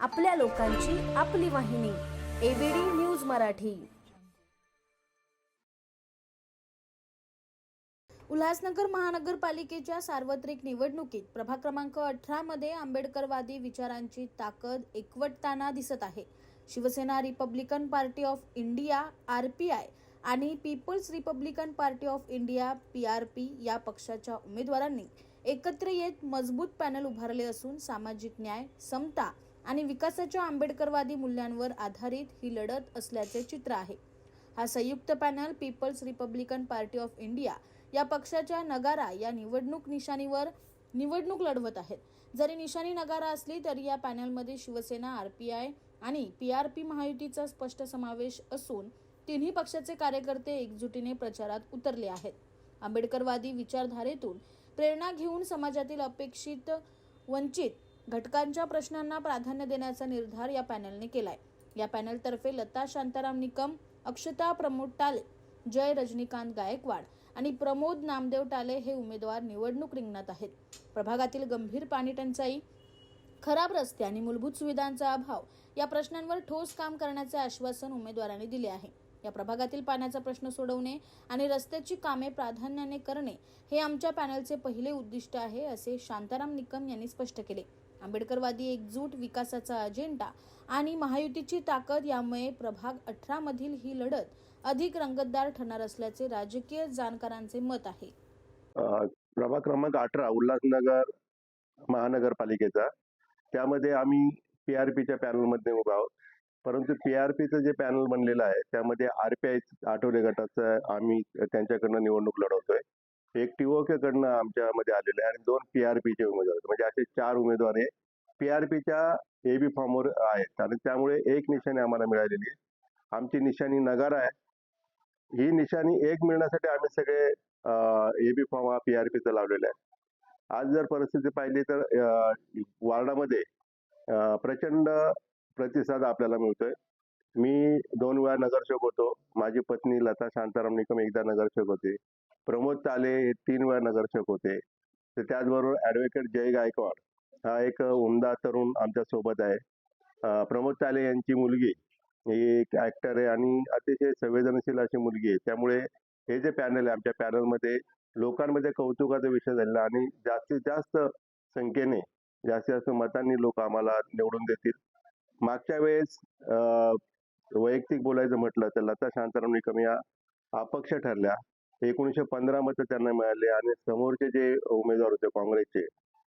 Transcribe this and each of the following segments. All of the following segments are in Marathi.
आपल्या लोकांची आपली वाहिनी एबीडी न्यूज मराठी. उल्हासनगर महानगरपालिकेच्या सार्वत्रिक निवडणुकीत प्रभाग क्रमांक अठरा मध्ये आंबेडकरवादी विचारांची ताकद एकवटताना दिसत आहे. Shiv Sena republican party of India R P I आणि people's republican party of India P R P या पक्षाच्या उमेदवारांनी एकत्र येत मजबूत पॅनल उभारले असून सामाजिक न्याय समता आणि विकासाच्या आंबेडकरवादी मूल्यांवर आधारित ही लढत असल्याचे चित्र आहे. हा संयुक्त panel people's republican party of India या पक्षाच्या नगारा या निवडणूक निशाणीवर निवडणूक लढवत आहेत. जरी निशाणी नगारा असली तरी या पॅनलमध्ये शिवसेना आर पी आय आणि पी आर पी महायुतीचा स्पष्ट समावेश असून तिन्ही पक्षाचे कार्यकर्ते एकजुटीने प्रचारात उतरले आहेत. आंबेडकरवादी विचारधारेतून प्रेरणा घेऊन समाजातील अपेक्षित वंचित घटकांच्या प्रश्नांना प्राधान्य देण्याचा निर्धार या पॅनलने केलाय. या पॅनलतर्फे लता शांताराम निकम अक्षता प्रमोद टाले जय रजनीकांत गायकवाड आणि प्रमोद नामदेव टाले हे उमेदवार निवडणूक रिंगणात आहेत. प्रभागातील गंभीर पाणी टंचाई खराब रस्ते आणि मूलभूत सुविधांचा अभाव या प्रश्नांवर ठोस काम करण्याचे आश्वासन उमेदवारांनी दिले आहे. या प्रभागातील पाण्याचा प्रश्न सोडवणे आणि रस्त्याची कामे प्राधान्याने करणे हे आमच्या पॅनलचे पहिले उद्दिष्ट आहे असे शांताराम निकम यांनी स्पष्ट केले. आंबेडकरवादी एकजूट विकासाचा अजेंडा आणि महायुतीची ताकद यामुळे प्रभाग अठरा मधील ही लढत अधिक रंगतदार ठरणार असल्याचे राजकीय जाणकारांचे मत आहे. प्रभाग क्रमांक अठरा उल्हासनगर महानगरपालिकेचा. त्यामध्ये आम्ही पी आर पीच्या पॅनलमध्ये उभा आहोत. परंतु पी आर पीचं जे पॅनल बनलेलं आहे त्यामध्ये आर पी आय आठवले गटाचं आम्ही त्यांच्याकडनं निवडणूक लढवतोय. एक कडनं आमच्यामध्ये आलेले आहे आणि दोन पी आर पीचे उमेदवार. म्हणजे असे चार उमेदवार हे पी आर पीच्या ए बी फॉर्मवर आहेत आणि त्यामुळे एक निशाणी आम्हाला मिळालेली आहे. आमची निशाणी नगार आहे. ही निशाणी एक मिळण्यासाठी आम्ही सगळे ए बी फॉर्म हा पी आर पीचा लावलेला आहे. आज जर परिस्थिती पाहिली तर वार्डामध्ये प्रचंड प्रतिसाद आपल्याला मिळतोय. मी दोन वेळा नगरसेवक होतो. माझी पत्नी लता शांताराम निकम एकदा नगरसेवक होते. प्रमोद ताले हे तीन वेळा नगरसेवक होते. तर त्याचबरोबर ॲडव्होकेट जय गायकवाड हा एक उमदा तरुण आमच्यासोबत आहे. प्रमोद ताले यांची मुलगी ही एक ऍक्टर आहे आणि अतिशय संवेदनशील अशी मुलगी आहे. त्यामुळे हे जे पॅनल आहे आमच्या पॅनलमध्ये लोकांमध्ये कौतुकाचा विषय झालेला आणि जास्तीत जास्त संख्येने जास्तीत जास्त मतांनी लोक आम्हाला निवडून देतील. मागच्या वेळेस अं, वैयक्तिक बोलायचं म्हटलं तर लता शांताराम निकम या अपक्ष ठरल्या. एकोणीसशे पंधरा मतं त्यांना मिळाले आणि समोरचे जे उमेदवार होते काँग्रेसचे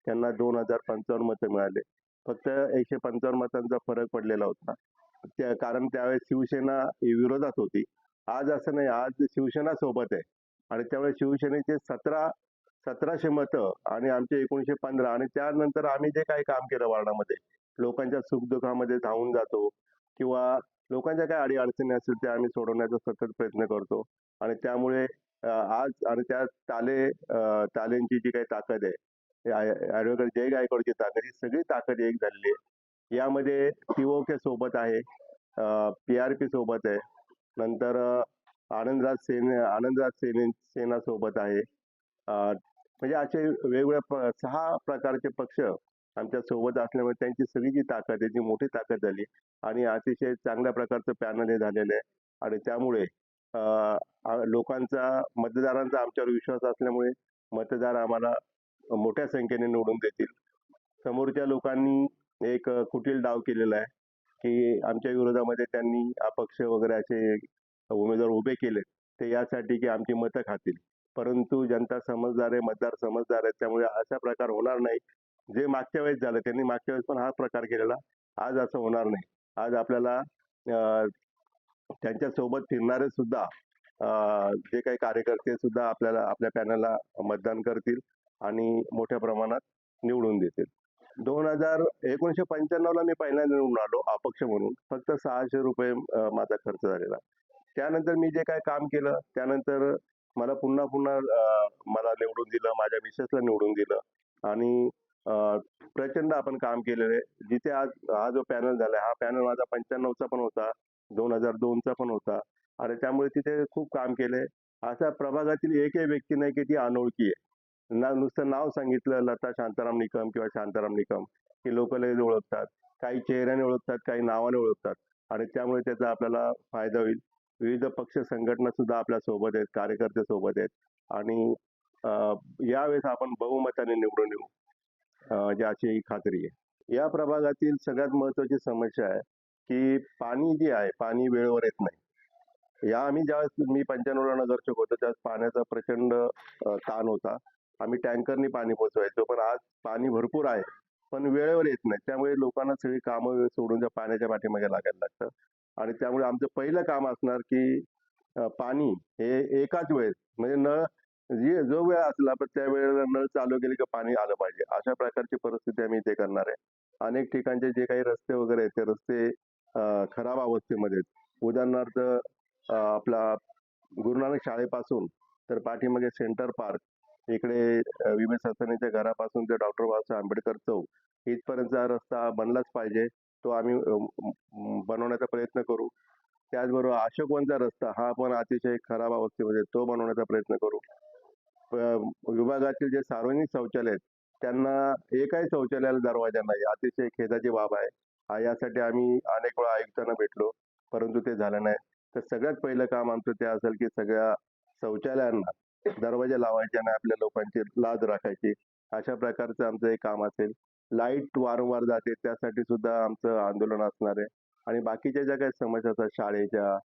त्यांना दोन हजार पंचावन्न मतं मिळाले. फक्त एकशे पंचावन्न मतांचा फरक पडलेला होता. त्या कारण त्यावेळेस शिवसेना विरोधात होती. आज असं नाही आज शिवसेना सोबत आहे. आणि त्यामुळे शिवसेनेचे सतरा सतराशे मतं आणि आमचे एकोणीसशे पंधरा आणि त्यानंतर आम्ही जे काही काम केलं वार्डामध्ये लोकांच्या सुखदुःखामध्ये धावून जातो किंवा लोकांच्या काय अडीअडचणी असतील त्या आम्ही सोडवण्याचा सतत प्रयत्न करतो. आणि त्यामुळे आज आणि त्या ताले तालेंची जी काही ताकद आहे ॲडव्होकेट जय गायकवाडची ताकद ही सगळी ताकद एक झालेली आहे. यामध्ये पीओके सोबत आहे पी आर पी सोबत आहे नंतर आनंदराज सेने आनंदराज सेने सेना सोबत आहे. म्हणजे असे वेगवेगळ्या प- सहा प्रकारचे पक्ष आमच्यासोबत असल्यामुळे त्यांची सगळी जी ताकद आहे ती मोठी ताकद झाली आणि अतिशय चांगल्या प्रकारचं पॅनल हे झालेलं आहे. आणि त्यामुळे लोकांचा मतदारांचा आमच्यावर विश्वास असल्यामुळे मतदार आम्हाला मोठ्या संख्येने निवडून देतील. समोरच्या लोकांनी एक कुटील डाव केलेला आहे की आमच्या विरोधामध्ये त्यांनी अपक्ष वगैरे असे उमेदवार उभे केले ते यासाठी की आमची मतं खातील. परंतु जनता समजदार आहे मतदार समजदार आहेत त्यामुळे असा प्रकार होणार नाही. जे मागच्या वेळेस झालं त्यांनी मागच्या वेळेस पण हा प्रकार केलेला. आज असं होणार नाही. आज आपल्याला अं, त्यांच्यासोबत फिरणारे सुद्धा अं, जे काही कार्यकर्ते सुद्धा आपल्याला आपल्या पॅनलला मतदान करतील आणि मोठ्या प्रमाणात निवडून देतील. दोन हजार एकोणीसशे पंच्याण्णवला मी पहिल्यांदा निवडून आलो अपक्ष म्हणून. फक्त सहाशे रुपये माझा खर्च झालेला. त्यानंतर मी जे काय काम केलं त्यानंतर मला पुन्हा पुन्हा मला निवडून दिलं माझ्या मिसेसला निवडून दिलं. आणि प्रचंड आपण काम केलेलं. आहे जिथे आज हा जो पॅनल झालाय हा पॅनल माझा पंच्याण्णवचा पण होता. दोन हजार दोनचा पण होता. आणि त्यामुळे तिथे खूप काम केलंय अशा प्रभागातील एकही व्यक्ती नाही की ती अनोळखी आहे. ना नुसतं नाव सांगितलं लता शांताराम निकम किंवा शांताराम निकम की लोक लगेच ओळखतात. काही चेहऱ्याने ओळखतात काही नावाने ओळखतात. आणि त्यामुळे त्याचा आपल्याला फायदा होईल. विविध पक्ष संघटना सुद्धा आपल्यासोबत आहेत कार्यकर्ते सोबत आहेत. आणि यावेळेस आपण बहुमताने निवडून येऊ. अं, जी अशी खात्री आहे. या प्रभागातील सगळ्यात महत्वाची समस्या आहे की पाणी जे आहे पाणी वेळेवर येत नाही. या आम्ही ज्यावेळेस मी पंच्याण्णवला नगरचौक होतो त्यावेळेस पाण्याचा प्रचंड ताण होता. आम्ही टँकरनी पाणी पोचवायचो पण आज पाणी भरपूर आहे पण वेळेवर येत नाही. त्यामुळे लोकांना सगळी कामं सोडून त्या पाण्याच्या पाठीमागे लागायला लागतं. आणि त्यामुळे आमचं पहिलं काम असणार की पाणी हे एकाच वेळेस म्हणजे नळ म्हणजे जे जो वेळ असला पण त्या वेळेला नळ चालू केले की पाणी आलं पाहिजे. अशा प्रकारची परिस्थिती आम्ही इथे करणार आहे. अनेक ठिकाणचे जे काही रस्ते वगैरे आहेत ते रस्ते अं, खराब अवस्थेमध्ये आहेत. उदाहरणार्थ अं, आपला गुरुनानक शाळेपासून तर पाठीमागे सेंटर पार्क इकडे अं, विमे ससानीच्या घरापासून ते डॉक्टर बाबासाहेब आंबेडकर चौक इथपर्यंतचा रस्ता बनलाच पाहिजे. तो आम्ही अं, म- बनवण्याचा प्रयत्न करू. त्याचबरोबर अशोकवनचा रस्ता हा पण अतिशय खराब अवस्थेमध्ये आहे, तो बनवण्याचा प्रयत्न करू. विभागातील जे सार्वजनिक शौचालय आहेत त्यांना एकाही शौचालयाला दरवाजा नाही. अतिशय खेदाची बाब आहे. यासाठी आम्ही अनेक वेळा आयुक्तांना भेटलो परंतु ते झालं नाही. तर सगळ्यात पहिलं काम आमचं ते असेल की सगळ्या शौचालयांना दरवाजे लावायचे आणि आपल्या लोकांची लाज राखायची. अशा प्रकारचं आमचं एक काम असेल. लाइट वारंवार जाते त्यासाठी सुद्धा आमचं आंदोलन असणार आहे. आणि बाकीच्या ज्या काही समस्या असतात शाळेच्या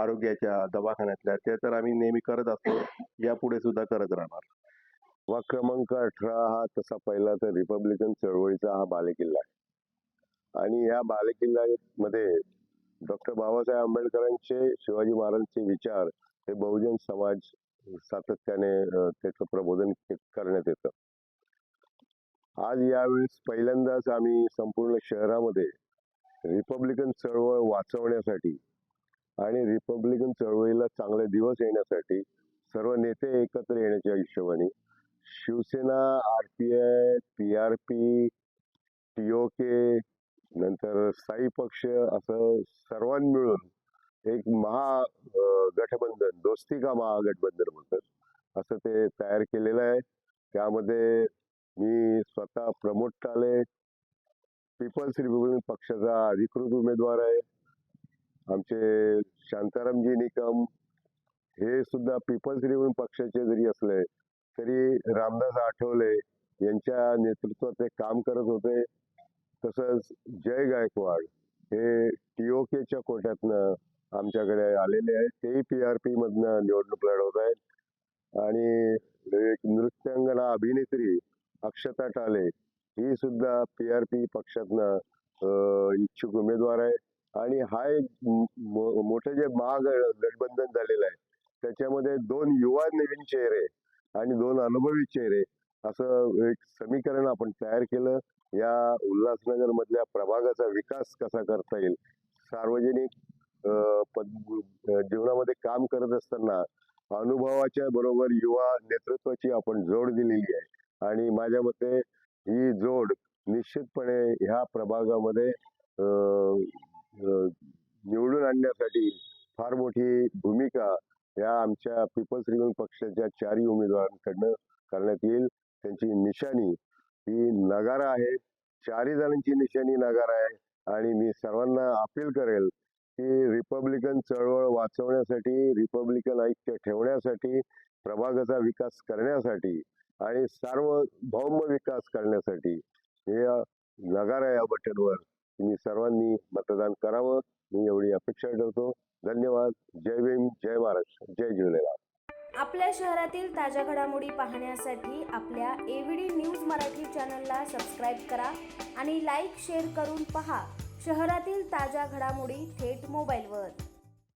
आरोग्याच्या दवाखान्यातल्या ते तर आम्ही नेहमी करत असतो. यापुढे सुद्धा करत राहणार. वा क्रमांक अठरा हा तसा पहिला तर रिपब्लिकन चळवळीचा हा बालेकिल्ला आहे. आणि या बालेकिल्ल्यामध्ये डॉक्टर बाबासाहेब आंबेडकरांचे शिवाजी महाराजांचे विचार हे बहुजन समाज सातत्याने त्याचं प्रबोधन करण्यात येतं. आज यावेळेस पहिल्यांदाच आम्ही संपूर्ण शहरामध्ये रिपब्लिकन चळवळ वाचवण्यासाठी आणि रिपब्लिकन चळवळीला चांगले दिवस येण्यासाठी सर्व नेते एकत्र येण्याच्या हिशोबाने Shiv Sena R P I P R P T O K नंतर साई पक्ष असं सर्वांनी मिळून एक महा गठबंधन दोस्ती का महागठबंधन म्हणतात असं ते तयार केलेलं आहे. त्यामध्ये मी स्वतः प्रमोद टाले पीपल्स रिपब्लिकन पक्षाचा अधिकृत उमेदवार आहे. आमचे शांतारामजी निकम हे सुद्धा पीपल्स रिव्हन पक्षाचे जरी असले तरी रामदास आठवले यांच्या नेतृत्वात ते काम करत होते. तसंच जय गायकवाड हे टीओकेच्या कोट्यातनं आमच्याकडे आलेले आहेत. तेही पी आर पी मधनं निवडणूक लढवत आहेत. आणि एक नृत्यांगना अभिनेत्री अक्षता टाले ही सुद्धा पी आर पी पक्षातनं अं, इच्छुक उमेदवार आहे आणि हा एक मोठं जे महागठबंधन झालेलं आहे त्याच्यामध्ये दोन युवा नवीन चेहरे आणि दोन अनुभवी चेहरे असं एक समीकरण आपण तयार केलं. या उल्हासनगर मधल्या प्रभागाचा विकास कसा करता येईल? सार्वजनिक पद- जीवनामध्ये काम करत असताना अनुभवाच्या बरोबर युवा नेतृत्वाची आपण जोड दिलेली आहे. आणि माझ्या मते ही जोड निश्चितपणे ह्या प्रभागामध्ये निवडून आणण्यासाठी फार मोठी भूमिका या आमच्या पीपल्स रिपब्लिक पक्षाच्या चारही उमेदवारांकडनं करण्यात येईल. त्यांची निशाणी ही नगारा आहे. चारही जणांची निशाणी नगारा आहे. आणि मी सर्वांना अपील करेल की रिपब्लिकन चळवळ वाचवण्यासाठी रिपब्लिकन ऐक्य ठेवण्यासाठी प्रभागाचा विकास करण्यासाठी आणि सार्वभौम विकास करण्यासाठी हे नगारा या बटनवर तुम्ही सर्वांनी मतदान करावं. मी एवढी अपेक्षा ठेवतो. धन्यवाद. जय भीम जय महाराष्ट्र जय झुलेलाल आपल्या शहरातील ताज्या घडामोडी पाहण्यासाठी आपल्या एव्हीडी न्यूज मराठी चॅनलला सबस्क्राईब करा आणि लाईक शेअर करून पहा. शहरातील ताज्या घडामोडी थेट मोबाईलवर.